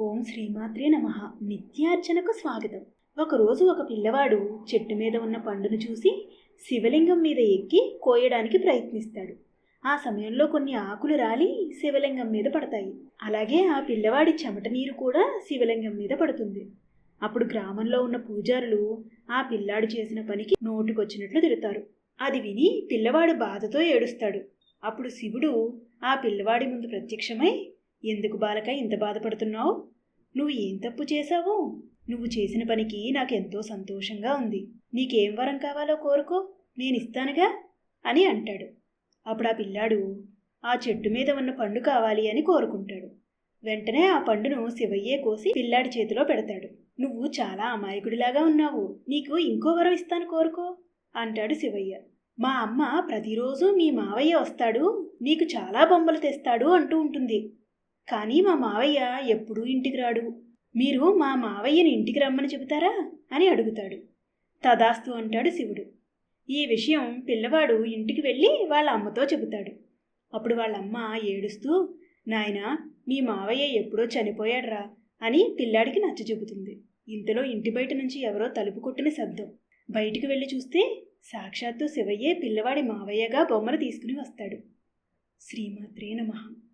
ఓం శ్రీమాత్రే నమ. నిత్యార్చనకు స్వాగతం. ఒకరోజు ఒక పిల్లవాడు చెట్టు మీద ఉన్న పండును చూసి శివలింగం మీద ఎక్కి కోయడానికి ప్రయత్నిస్తాడు. ఆ సమయంలో కొన్ని ఆకులు రాలి శివలింగం మీద పడతాయి. అలాగే ఆ పిల్లవాడి చెమట నీరు కూడా శివలింగం మీద పడుతుంది. అప్పుడు గ్రామంలో ఉన్న పూజారులు ఆ పిల్లాడు చేసిన పనికి నోటుకొచ్చినట్లు తిడతారు. అది విని పిల్లవాడు బాధతో ఏడుస్తాడు. అప్పుడు శివుడు ఆ పిల్లవాడి ముందు ప్రత్యక్షమై ఎందుకు బాలక ఇంత బాధపడుతున్నావు? నువ్వు ఏం తప్పు చేశావు? నువ్వు చేసిన పనికి నాకెంతో సంతోషంగా ఉంది. నీకేం వరం కావాలో కోరుకో నేను ఇస్తానుగా అని అంటాడు. అప్పుడు ఆ పిల్లాడు ఆ చెట్టు మీద ఉన్న పండు కావాలి అని కోరుకుంటాడు. వెంటనే ఆ పండును శివయ్యే కోసి పిల్లాడి చేతిలో పెడతాడు. నువ్వు చాలా అమాయకుడిలాగా ఉన్నావు. నీకు ఇంకో వరం ఇస్తాను కోరుకో అంటాడు శివయ్య. మా అమ్మ ప్రతిరోజు మీ మావయ్య వస్తాడు. నీకు చాలా బొమ్మలు తెస్తాడు అంటూ ఉంటుంది. కానీ మా మావయ్య ఎప్పుడూ ఇంటికి రాడు. మీరు మా మావయ్యని ఇంటికి రమ్మని చెబుతారా? అని అడుగుతాడు. తదాస్తు అంటాడు శివుడు. ఈ విషయం పిల్లవాడు ఇంటికి వెళ్ళి వాళ్ళ అమ్మతో చెబుతాడు. అప్పుడు వాళ్ళ అమ్మ ఏడుస్తూ నాయనా మీ మావయ్య ఎప్పుడో చనిపోయాడ్రా అని పిల్లాడికి నచ్చ చెబుతుంది. ఇంతలో ఇంటి బయట నుంచి ఎవరో తలుపు కొట్టిన శబ్దం. బయటికి వెళ్ళి చూస్తే సాక్షాత్తు శివయ్యే పిల్లవాడి మావయ్యగా బొమ్మను తీసుకుని వస్తాడు. శ్రీమాత్రే నమః.